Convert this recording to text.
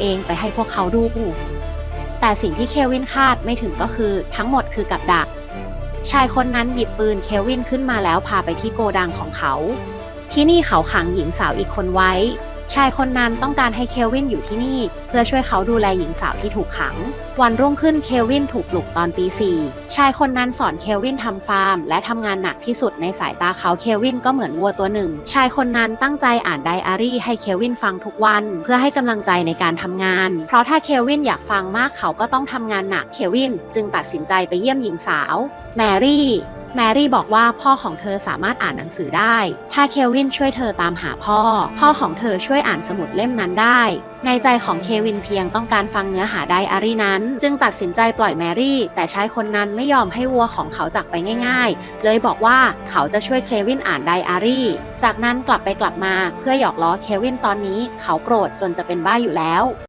เองไปให้พวกเขาดู แต่สิ่งที่เควินคาดไม่ถึงก็คือทั้งหมดคือกับดัก ชายคนนั้นหยิบปืนเควินขึ้นมาแล้วพาไปที่โกดังของเขา ที่นี่เขาขังหญิงสาวอีกคนไว้ ชายคนนั้นต้องการให้เควินอยู่ที่นี่ เพื่อช่วยเขาดูแลหญิงสาวที่ถูกขัง วันรุ่งขึ้นเควินถูกปลุกตอนตีสี่ชายคนนั้นสอนเควินทำฟาร์ม และทำงานหนักที่สุดในสายตาเขาเควินก็เหมือนวัวตัวหนึ่ง ชายคนนั้นตั้งใจอ่านไดอารี่ให้เควินฟังทุกวัน เพื่อให้กำลังใจในการทำงาน เพราะถ้าเควินอยากฟังมากเขาก็ต้องทำงานหนักเควิน จึงตัดสินใจไปเยี่ยมหญิงสาว แมรี่ แมรี่บอกว่าพ่อของเธอสามารถอ่านหนังสือได้ ถ้าเควินช่วยเธอตามหาพ่อ พ่อของเธอช่วยอ่านสมุดเล่มนั้นได้ ในใจของเควินเพียงต้องการฟังเนื้อหาไดอารี่นั้น จึงตัดสินใจปล่อยแมรี่ แต่ชายคนนั้นไม่ยอมให้วัวของเขาจากไปง่าย ๆ เลยบอกว่าเขาจะช่วยเควินอ่านไดอารี่ จากนั้นกลับไปกลับมาเพื่อหยอกล้อเควินตอนนี้ เขาโกรธจนจะเป็นบ้าอยู่แล้ว